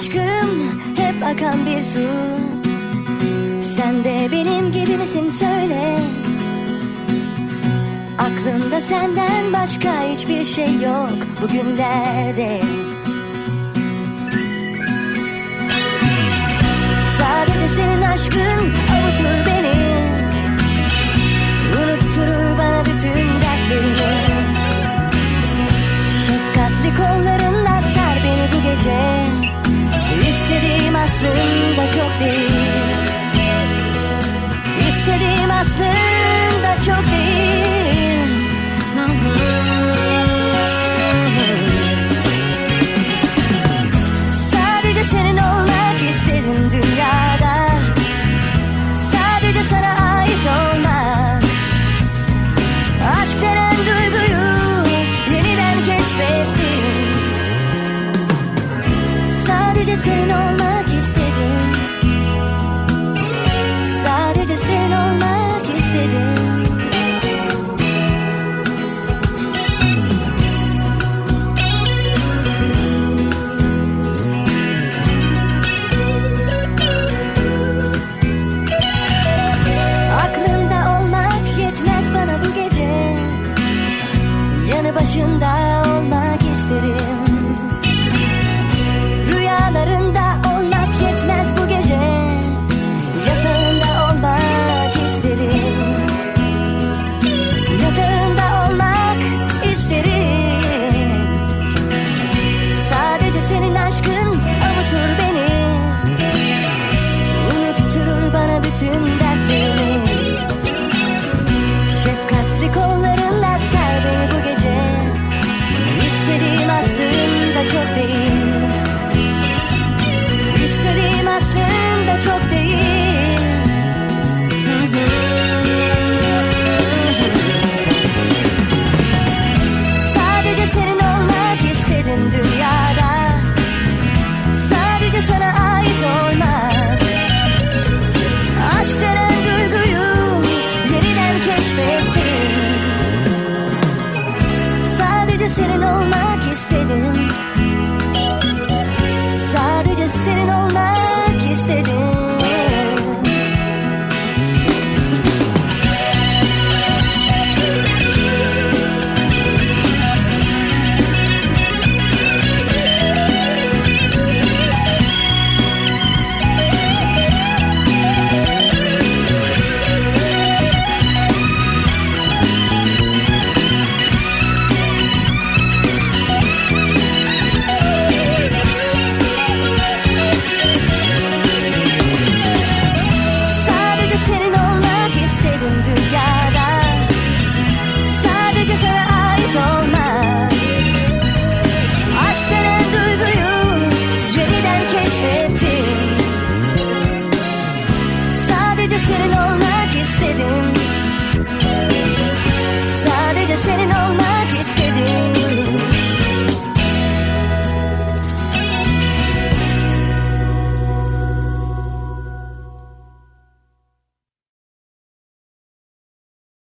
aşkım hep akan bir su. Sen de benim gibi misin söyle. Aklımda senden başka hiçbir şey yok bugünlerde. Sadece senin aşkın İstediğim Sadece senin olmak istedim bütün dertlerimi Şefkatli kollarınla sar beni bu gece. İstediğim aslında çok değil. İstediğim aslında çok değil. Sadece senin olmak istedim dünyada. Sadece sana sitting